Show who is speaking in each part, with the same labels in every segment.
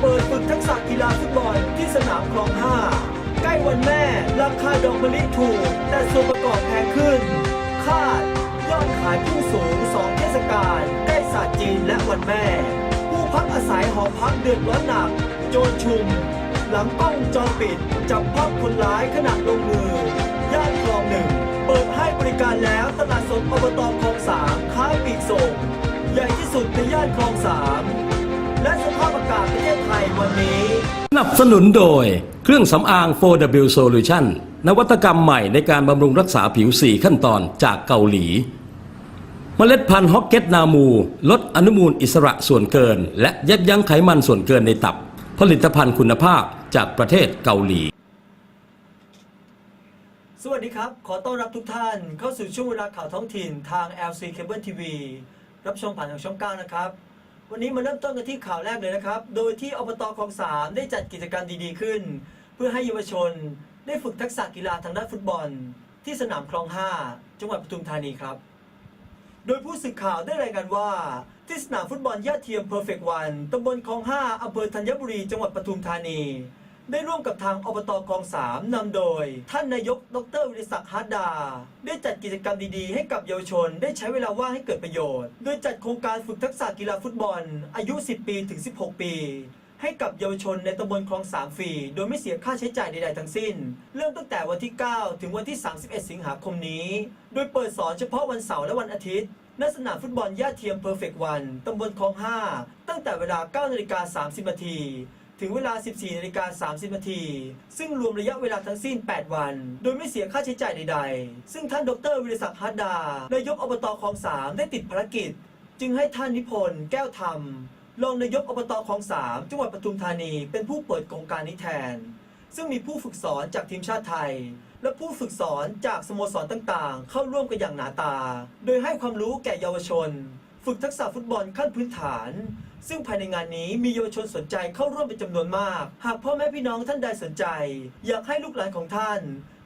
Speaker 1: เปิดฝึกทักษะกีฬาฟุตบอลที่สนามคลอง5ใกล้วันแม่ราคาดอกมะลิถูก แต่ส่วนประกอบแพงขึ้น คาด ยอดขายพุ่งสูง2เทศกาลใกล้ศาสตร์จีนและวันแม่ ผู้พักอาศัยหอพักเดือดร้อนหนัก โจรชุม หลังกล้องจรปิด จับภาพคนร้ายขณะลงมือย่านคลองหนึ่ง เปิดให้บริการแล้วตลาดสดอบตคลองสามค้าปีกส่ง ใหญ่ที่สุดในย่านคลองสาม และสภาพอากาศประเทศไทยวันนี้
Speaker 2: สนับสนุนโดยเครื่องสำอาง 4W Solution นวัตกรรมใหม่ในการบำรุงรักษาผิว 4 ขั้นตอนจากเกาหลีเมล็ดพันธุ์ฮอกเก็ตนามู ลดอนุมูลอิสระส่วนเกิน และยับยั้งไขมันส่วนเกินในตับ ผลิตภัณฑ์คุณภาพจากประเทศเกาหลี
Speaker 1: สวัสดีครับ ขอต้อนรับทุกท่านเข้าสู่ช่วงเวลาข่าวท้องถิ่นทาง LC Cable TV รับชมผ่านทางช่อง 9 นะครับ วันนี้มาเริ่มต้นกันที่ข่าวแรกเลยนะครับ โดยที่อบตคลองสามได้จัดกิจกรรมดีๆขึ้น เพื่อให้เยาวชนได้ฝึกทักษะกีฬาทางด้านฟุตบอล ที่สนามคลอง 5 จังหวัดปทุมธานีครับ โดยผู้สื่อข่าวได้รายงานว่า ที่สนามฟุตบอลย่าเทียมเพอร์เฟกต์วันตำบลคลอง 5อำเภอธัญบุรีจังหวัดปทุมธานี ได้ร่วมกับทางอบตคลองสามนำโดย ท่านนายกดรวิริศักดิ์ฮาร์ดดา ได้จัดกิจกรรมดีๆ ให้กับเยาวชน ได้ใช้เวลาว่างให้เกิดประโยชน์ โดยจัดโครงการฝึกทักษะกีฬาฟุตบอล อายุ 10 ปีถึง 16 ปี ให้กับเยาวชนในตำบลคลองสามฟรีโดยไม่เสียค่าใช้จ่ายใดๆทั้งสิ้น เริ่มตั้งแต่วันที่ 9 ถึงวันที่ 31 สิงหาคมนี้ โดยเปิดสอนเฉพาะวันเสาร์และวันอาทิตย์ณสนามฟุตบอลย่าเทียมเพอร์เฟกวันตำบลคลอง 5 ตั้งแต่เวลา 9นาฬิกา30นาที ถึงเวลา 14นาฬิกา30 นาที ซึ่งรวมระยะเวลาทั้งสิ้น 8 วัน โดยไม่เสียค่าใช้จ่ายใดๆ ซึ่งท่านดรวิริศักดิ์ฮัตดานายกอบตคลอง3ได้ติดภารกิจ จึงให้ท่านนิพนธ์แก้วธรรมรองนายกอบตคลอง3จังหวัดปทุมธานีเป็นผู้เปิดโครงการนี้แทน ซึ่งมีผู้ฝึกสอนจากทีมชาติไทย และผู้ฝึกสอนจากสโมสรต่างๆ เข้าร่วมกันอย่างหนาตา โดยให้ความรู้แก่เยาวชน ฝึกทักษะฟุตบอลขั้นพื้นฐาน ซึ่งภายในงานนี้มีเยาวชนสนใจเข้าร่วมเป็นจำนวนมาก หากพ่อแม่พี่น้องท่านใดสนใจ อยากให้ลูกหลานของท่าน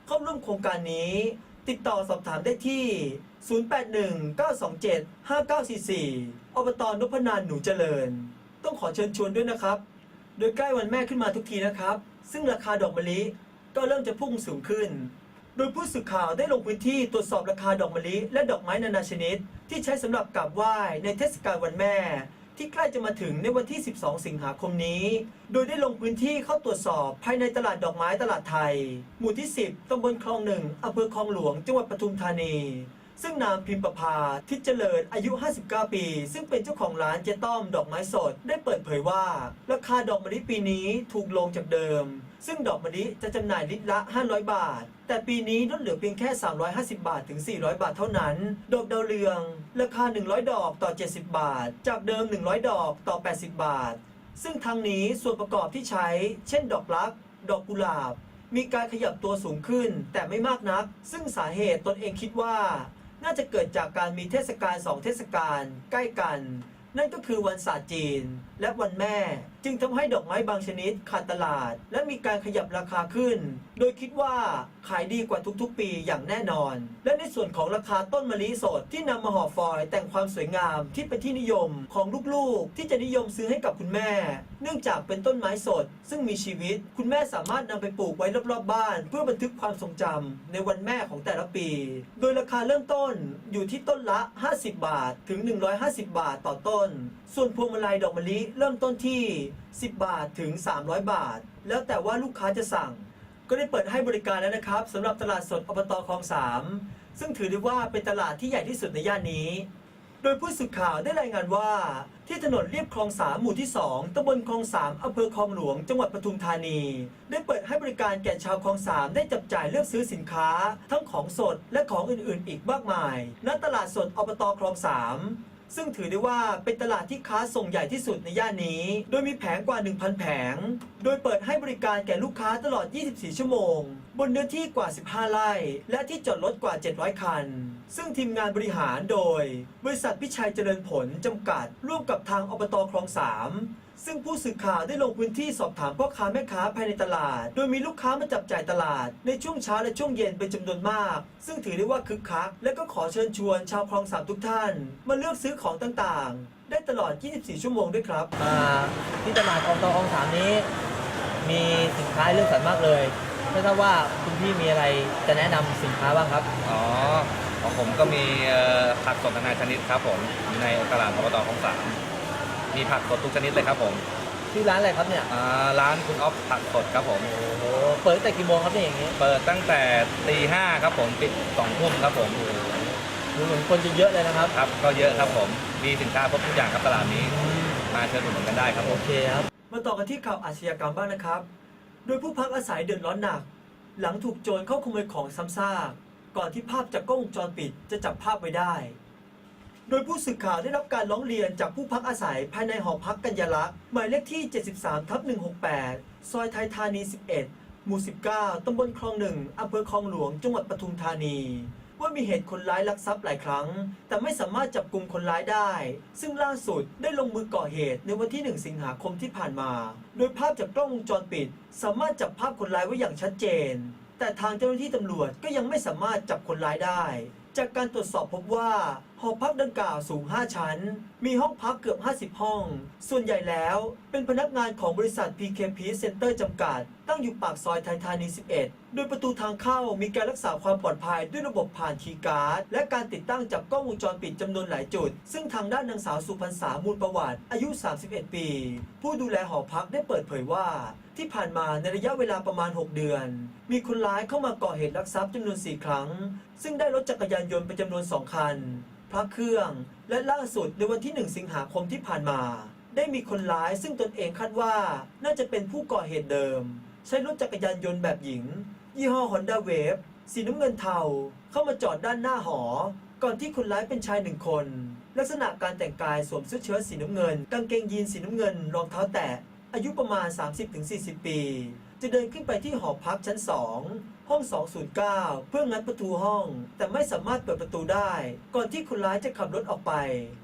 Speaker 1: เข้าร่วมโครงการนี้ ติดต่อสอบถามได้ที่ 0819275944 อบตนพนานหนูเจริญ ต้องขอเชิญชวนด้วยนะครับ โดยใกล้วันแม่ขึ้นมาทุกทีนะครับ ซึ่งราคาดอกมะลิ ก็เริ่มจะพุ่งสูงขึ้น โดยผู้สื่อข่าวได้ลงพื้นที่ตรวจสอบราคาดอกมะลิ และดอกไม้นานาชนิด ที่ใช้สำหรับกราบไหว้ในเทศกาลวันแม่ ที่ใกล้จะมาถึงในวันที่ 12 สิงหาคมนี้ โดยได้ลงพื้นที่เข้าตรวจสอบภายในตลาดดอกไม้ตลาดไทย หมู่ที่ 10ตำบลคลองหนึ่งอำเภอคลองหลวง จังหวัดปทุมธานีซึ่งนางพิมประภาทิจเจริญอายุ 59 ปี ซึ่งเป็นเจ้าของร้านเจต้อมดอกไม้สด ได้เปิดเผยว่า ราคาดอกมะลิปีนี้ถูกลงจากเดิม ซึ่งดอกมะลิจะจำหน่ายลิตรละ 500 บาท แต่ปีนี้ลดเหลือเพียงแค่ 350 บาทถึง 400 บาทเท่านั้น ดอกดาวเรือง ราคา 100 ดอกต่อ 70 บาท จากเดิม 100 ดอกต่อ 80 บาท ซึ่งทางนี้ส่วนประกอบที่ใช้ เช่น ดอกรัก ดอกกุหลาบ มีการขยับตัวสูงขึ้น แต่ไม่มากนัก ซึ่งสาเหตุตนเองคิดว่า น่าจะเกิดจากการมีเทศกาลสองเทศกาลใกล้กัน นั่นก็คือวันศาสตร์จีน และวันแม่ จึงทำให้ดอกไม้บางชนิดขาดตลาด และมีการขยับราคาขึ้น โดยคิดว่าขายดีกว่าทุกๆ ปีอย่างแน่นอน และในส่วนของราคาต้นมะลิสดที่นำมาห่อฟอยล์แต่งความสวยงามที่เป็นที่นิยมของลูกๆ ที่จะนิยมซื้อให้กับคุณแม่ เนื่องจากเป็นต้นไม้สด ซึ่งมีชีวิต คุณแม่สามารถนำไปปลูกไว้รอบๆบ้าน เพื่อบันทึกความทรงจำในวันแม่ของแต่ละปี โดยราคาเริ่มต้นอยู่ที่ต้นละ 50 บาทถึง 150 บาทต่อต้นส่วนพวงมาลัยดอกมะลิเริ่มต้นที่ 10 บาทถึง 300 บาท แล้วแต่ว่าลูกค้าจะสั่ง ก็ได้เปิดให้บริการแล้วนะครับสำหรับตลาดสดอบตคลองสามซึ่งถือได้ว่าเป็นตลาดที่ใหญ่ที่สุดในย่านนี้ โดยผู้สื่อข่าวได้รายงานว่า ที่ถนนเรียบคลองสามหมู่ที่ 2ตำบลคลองสามอำเภอคลองหลวง จังหวัดปทุมธานี ได้เปิดให้บริการแก่ชาวคลองสามได้จับจ่ายเลือกซื้อสินค้า ทั้งของสดและของอื่นๆ อีกมากมาย ณตลาดสดอบตคลองสาม ซึ่งถือได้ว่าเป็นตลาดที่ค้าส่งใหญ่ที่สุดในย่านนี้ โดยมีแผงกว่า 1,000 แผง โดยเปิดให้บริการแก่ลูกค้าตลอด 24 ชั่วโมง บนเนื้อที่กว่า 15 ไร่ และที่จอดรถกว่า 700 คัน ซึ่งทีมงานบริหารโดย บริษัทพิชัยเจริญผลจำกัด ร่วมกับทางอบตคลอง3 ซึ่งผู้สื่อข่าวได้ลงพื้นที่สอบถามพ่อค้าแม่ค้าภายในตลาด โดยมีลูกค้ามาจับจ่ายตลาด ในช่วงเช้าและช่วงเย็นเป็นจำนวนมาก ซึ่งถือได้ว่าคึกคัก และก็ขอเชิญชวนชาวคลองสามทุกท่าน มาเลือกซื้อของต่างๆ ได้ตลอด 24 ชั่วโมงด้วยครับ
Speaker 3: อ่าที่ตลาดอตองสามนี้ มีสินค้าเลือกสรรมากเลยไม่ทราบว่าคุณพี่มีอะไรจะแนะนำสินค้าบ้างครับ
Speaker 4: อ๋อของผมก็มีผักสดนานาชนิดครับผมอยู่ในตลาดอบตของสาม มีผักสดทุกชนิดเลยครับผม
Speaker 3: ที่ร้านอะไรครับเนี่ย
Speaker 4: อ่าร้านคุณออฟผักสดครับผม
Speaker 3: โอ้โหเปิดตั้งแต่กี่โมงครับเนี่ยอย่างนี้
Speaker 4: เปิดตั้งแต่ตีห้าครับผมปิดสองทุ่มครับผม
Speaker 3: ดูเหมือนคนจะเยอะเลยนะครับ
Speaker 4: ครับก็เยอะครับผม มีสินค้าครบทุกอย่างครับตลาดนี้ มาเชิญอุดหนุนกันได้ครับผ
Speaker 3: โอ
Speaker 4: ม
Speaker 3: เคครับ
Speaker 1: มาต่อกันที่ข่าวอาชญากรรมบ้างนะครับ โดยผู้พักอาศัยเดือดร้อนหนัก หลังถูกโจรเข้าขโมยของซ้ำซากก่อนที่ภาพจากกล้องวงจรปิดจะจับภาพไว้ได้ โดยผู้สื่อข่าวได้รับการร้องเรียนจากผู้พักอาศัยภายในหอพักกัญญาลักษณ์หมายเลขที่ 73ทับ168 ซอยไทยธานี 11 หมู่ 19 ตำบลคลองหนึ่งอำเภอคลองหลวง จังหวัดปทุมธานี ว่ามีเหตุคนร้ายลักทรัพย์หลายครั้ง แต่ไม่สามารถจับกลุ่มคนร้ายได้ ซึ่งล่าสุดได้ลงมือก่อเหตุในวันที่ 1 สิงหาคมที่ผ่านมา โดยภาพจากกล้องวงจรปิด สามารถจับภาพคนร้ายไว้อย่างชัดเจน แต่ทางเจ้าหน้าที่ตำรวจก็ยังไม่สามารถจับคนร้ายได้ จากการตรวจสอบพบว่า หอพักดังกล่าวสูง 5 ชั้น มีห้องพักเกือบ 50 ห้อง ส่วนใหญ่แล้วเป็นพนักงานของบริษัท PKP Center จำกัด ตั้งอยู่ปากซอยไทยธานี 11 โดยประตูทางเข้ามีการรักษาความปลอดภัยด้วยระบบผ่านคีย์การ์ด และการติดตั้งจับกล้องวงจรปิดจำนวนหลายจุด ซึ่งทางด้านนางสาวสุพรรษามูลประวัติ อายุ 31 ปี ผู้ดูแลหอพักได้เปิดเผยว่าที่ผ่านมาในระยะเวลาประมาณ 6 เดือน มีคนร้ายเข้ามาก่อเหตุลักทรัพย์จำนวน 4 ครั้ง ซึ่งได้รถจักรยานยนต์เป็นจำนวน 2 คันพระเครื่อง และล่าสุดในวันที่ 1 สิงหาคมที่ผ่านมา ได้มีคนร้ายซึ่งตนเองคาดว่าน่าจะเป็นผู้ก่อเหตุเดิม ใช้รถจักรยานยนต์แบบหญิง ยี่ห้อ Honda Wave สีน้ำเงินเทาเข้ามาจอดด้านหน้าหอ ก่อนที่คนร้ายเป็นชายหนึ่งคน ลักษณะการแต่งกายสวมเสื้อเชิ้ตสีน้ำเงิน กางเกงยีนสีน้ำเงินรองเท้าแตะอายุประมาณ 30-40 ปี จะเดินขึ้นไปที่หอพักชั้น 2 ห้อง 209 เพื่องัดประตูห้อง แต่ไม่สามารถเปิดประตูได้ ก่อนที่คนร้ายจะขับรถออกไป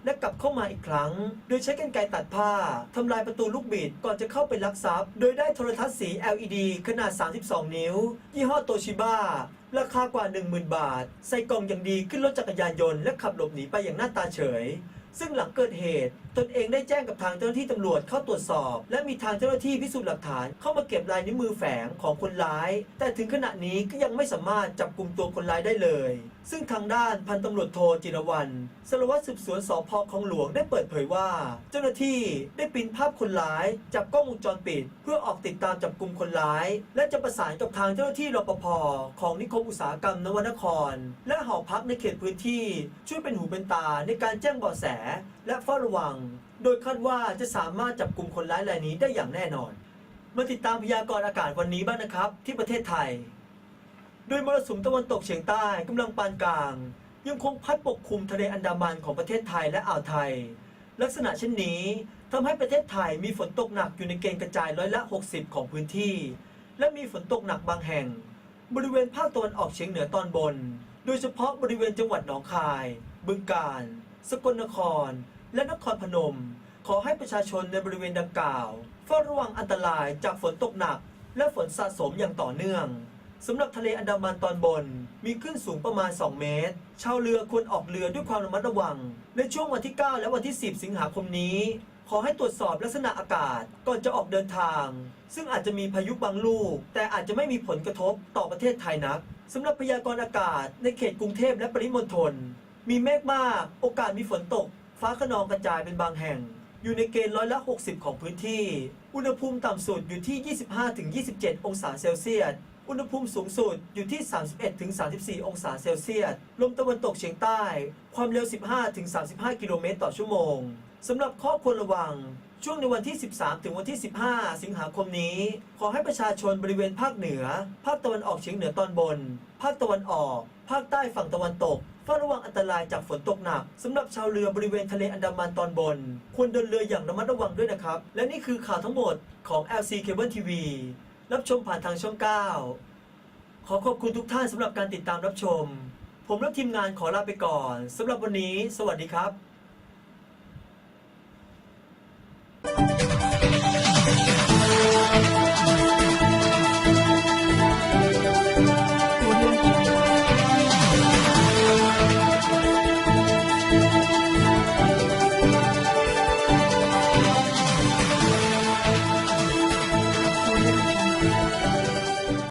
Speaker 1: และกลับเข้ามาอีกครั้ง โดยใช้กรรไกรตัดผ้าทำลายประตูลูกบิดก่อนจะเข้าไปลักทรัพย์ โดยได้โทรทัศน์สี LED ขนาด 32 นิ้ว ยี่ห้อโตชิบ้าราคากว่า 10,000 บาท ใส่กล่องอย่างดีขึ้นรถจักรยานยนต์และขับหลบหนีไปอย่างหน้าตาเฉย ซึ่งหลังเกิดเหตุ ตนเองได้แจ้งกับทางเจ้าหน้าที่ตำรวจเข้าตรวจสอบ และมีทางเจ้าหน้าที่พิสูจน์หลักฐานเข้ามาเก็บลายนิ้วมือแฝงของคนร้าย แต่ถึงขณะนี้ก็ยังไม่สามารถจับกลุ่มตัวคนร้ายได้เลย ซึ่งทางด้านพันตำรวจโทจิรวรรณสารวัตรสืบสวนสพคลองหลวงได้เปิดเผยว่า เจ้าหน้าที่ได้ปริ้นภาพคนร้ายจากกล้องวงจรปิด เพื่อออกติดตามจับกลุ่มคนร้าย และจะประสานกับทางเจ้าหน้าที่รปภของนิคมอุตสาหกรรมนวนคร และหอพักในเขตพื้นที่ ช่วยเป็นหูเป็นตาในการแจ้งเบาะแส และเฝ้าระวัง โดยคาดว่าจะสามารถจับกลุ่มคนร้ายรายนี้ได้อย่างแน่นอน มาติดตามพยากรณ์อากาศวันนี้บ้างนะครับ ที่ประเทศไทย โดยมรสุมตะวันตกเฉียงใต้กำลังปานกลาง ยังคงพัดปกคลุมทะเลอันดามันของประเทศไทยและอ่าวไทย ลักษณะเช่นนี้ทำให้ประเทศไทยมีฝนตกหนักอยู่ในเกณฑ์กระจายร้อยละ 60 ของพื้นที่ และมีฝนตกหนักบางแห่ง บริเวณภาคตะวันออกเฉียงเหนือตอนบน โดยเฉพาะบริเวณจังหวัดหนองคาย บึงกาฬ สกลนคร และนครพนม ขอให้ประชาชนในบริเวณดังกล่าวเฝ้าระวังอันตรายจากฝนตกหนัก และฝนสะสมอย่างต่อเนื่องสำหรับทะเลอันดามันตอนบน มีคลื่นสูงประมาณ 2 เมตร ชาวเรือควรออกเรือด้วยความระมัดระวัง ในช่วงวันที่ 9 และวันที่ 10 สิงหาคมนี้ ขอให้ตรวจสอบลักษณะอากาศก่อนจะออกเดินทาง ซึ่งอาจจะมีพายุบางลูก แต่อาจจะไม่มีผลกระทบต่อประเทศไทยนักสำหรับพยากรณ์อากาศในเขตกรุงเทพและปริมณฑลมีเมฆมาก โอกาสมีฝนตก ฟ้าขนองกระจายเป็นบางแห่ง อยู่ในเกณฑ์ร้อยละ 60 ของพื้นที่ อุณหภูมิต่ำสุดอยู่ที่ 25-27 องศาเซลเซียส อุณหภูมิสูงสุดอยู่ที่ 31-34 องศาเซลเซียส ลมตะวันตกเฉียงใต้ ความเร็ว 15-35 กิโลเมตรต่อชั่วโมงสำหรับข้อควรระวัง ช่วงในวันที่ 13 ถึงวันที่ 15 สิงหาคมนี้ ขอให้ประชาชนบริเวณภาคเหนือ ภาคตะวันออกเฉียงเหนือตอนบน ภาคตะวันออก ภาคใต้ฝั่งตะวันตก ฝ้าระวังอันตรายจากฝนตกหนักสำหรับชาวเรือบริเวณทะเลอันดามันตอนบน ควรเดินเรืออย่างระมัดระวังด้วยนะครับ และนี่คือข่าวทั้งหมดของ LC Cable TV รับชมผ่านทางช่อง 9 ขอขอบคุณทุกท่านสำหรับการติดตามรับชม ผมและทีมงานขอลาไปก่อนสำหรับวันนี้ สวัสดีครับ